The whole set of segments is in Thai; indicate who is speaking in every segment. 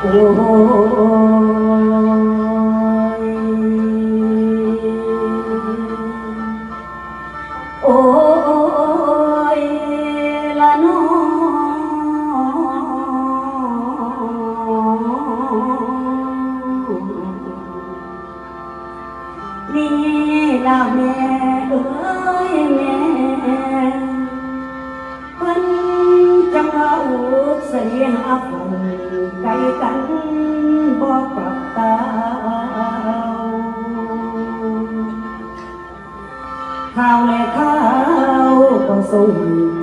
Speaker 1: โจังว่าอุกเสียหาฝนไกลกันบ่กับตาข่าวและข่าวก็ส่ง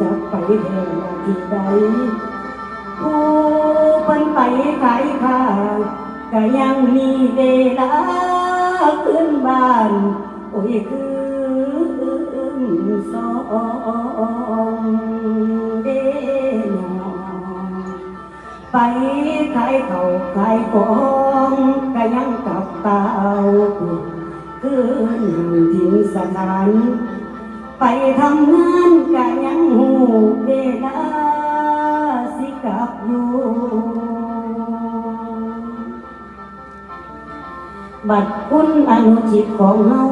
Speaker 1: จักไปแทนที่ใดผู้เพิ่นไปขายข้าวก็ยังมีเวลาขึ้นบ้าน โอ้ยคืนสอง เขาวขายของก็ยังกลับเตาคืนทิ้งสถาน ไปทำงานก็ยังหูเวลาสิกลับอยู่บัดคุณอนุชิตของเฮา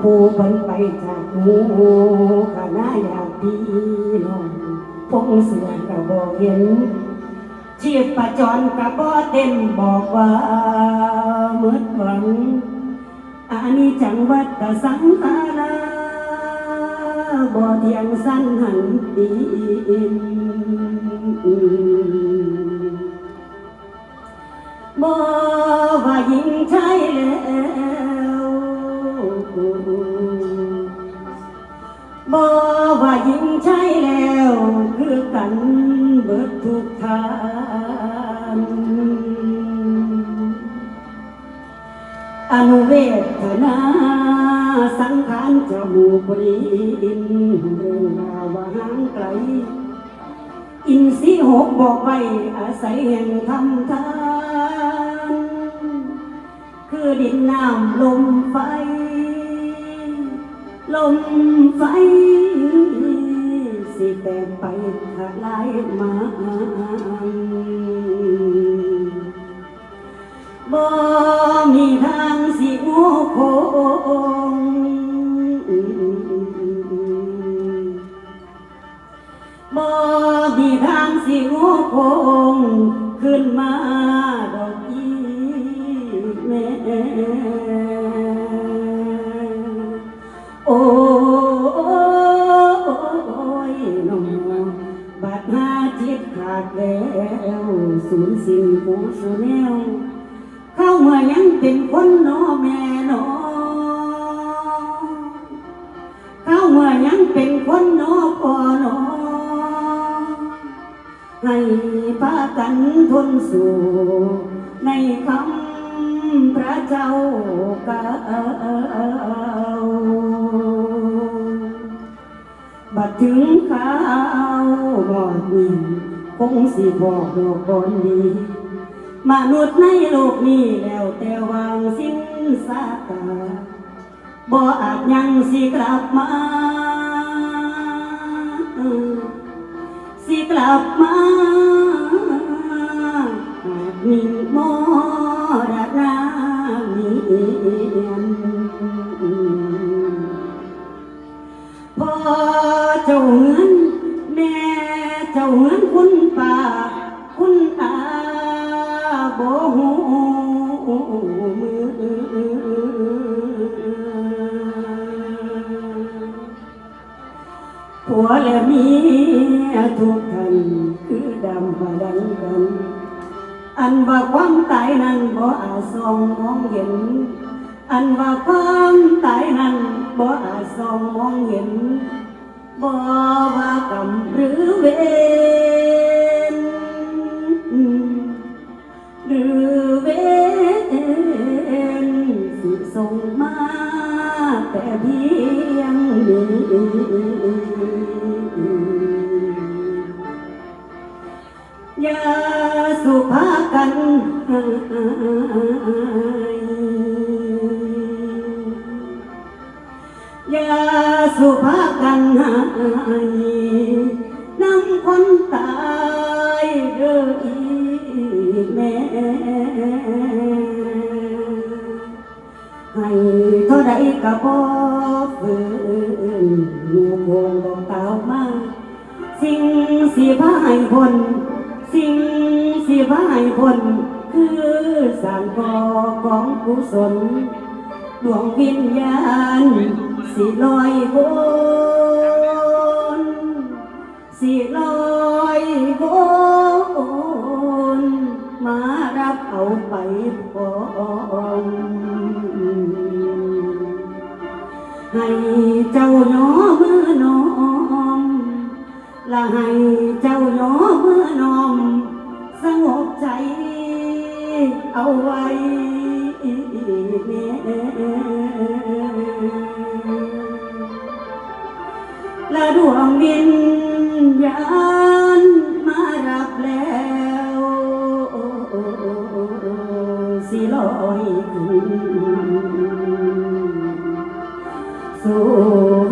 Speaker 1: ผู้เพิ่นไปจากหมูคณะญาติน้องพงเสือก็บ่เห็น ชีพประจรก็บ่เต้นบอกว่ามืดหวังอันนี้จังวัดตะสังตาลาบ่เทียงสั้นหันปีนบ่ว่าหญิงใชายแล้วบ่ ว่าหญิงชายแล้ว คือกันเบิดทุกทางอนุเวทนาสังขารจมูปรินเรื่องราวว่าห่างไกล อินทรีหกบอกไว้อาศัยแห่งธรรมทาน คือดินน้ำลมไฟ ลมไฟ สิแตกไปทลายมาบ่มีทางสิโง่คงบ่มีทางสิโง่คงขึ้นมาดอกอีแม่ หูสุแนวเข้าเมื่อยังเป็นคนนอแม่นอเข้ามื่อยังเป็นคนนอพอนอให้พากันทนสู่ในคำพระเจ้าเก่าบัดถึงข้าวบอดนี้คงสิบอกดอกบอนดี มนุษย์ในโลกนี้แล้วแต่วางสิ้นสาตาบ่อาจยังสิกลับมาสิกลับมา และเมียทุกท่านคือดำมาดังกัน อันว่าความตายนั้นบ่อาจส่องมองเห็น อันว่าความตายนั้นบ่อาจส่องมองเห็นบ่ว่ากรรมหรือเวร ยาสุภากันหายนำคนตายเด้ออีแม่ให้เท่าใดก็บ่ฝืนหมู่โพงดอกเตาวมาสิ่งสิพาให้พ้นสิ่งสิพาให้พ้น คือสร้างก่อของกุศลดวงวิญญาณ สิลอยวนสิลอยวนมารับเอาไปพร้อมให้เจ้าน้อมือน้อมและให้เจ้าน้อมือน้อมสงบใจ เอาไว้และดวงวิญญาณมารับแล้วสิลอยขึ้นสู่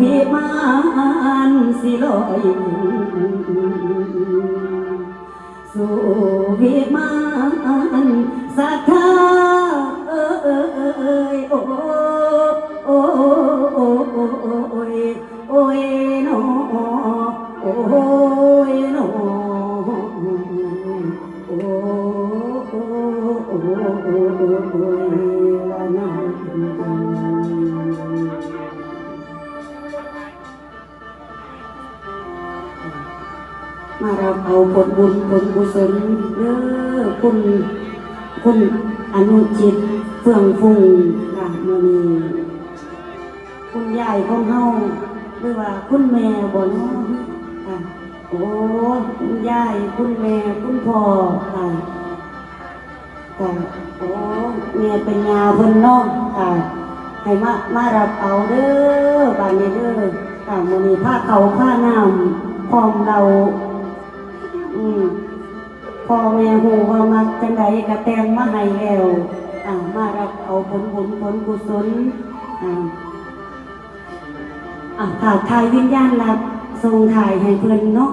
Speaker 1: วิมานสิลอย สู่วิมานสัทธาเอ้ยโอ้ ผลบุญผลกุศลเด้อคุณคุณอนุจิตเฟื่องฟุงค่ะมือนี้คุณยายของเฮาหรือว่าคุณแม่บ่เน้องค่ะโอ้คุณยายคุณแม่คุณพ่อค่ะค่ะโอ้แม่เป็นยาเพิ่นเน้องค่ะให้มามารับเอาเด้อบานนี้เด้อค่ะมือนี้ผ้าเขาวผ้าน้ำพร้อมเรา พ่อแม่หูว่ามักจังใดกระแตงมาให้แล้วอ่ามารับเอาผลผลผลกุศลอ่าอ่าถ่ายวิญญาณรับทรงถ่ายให้เพื่อนเนาะ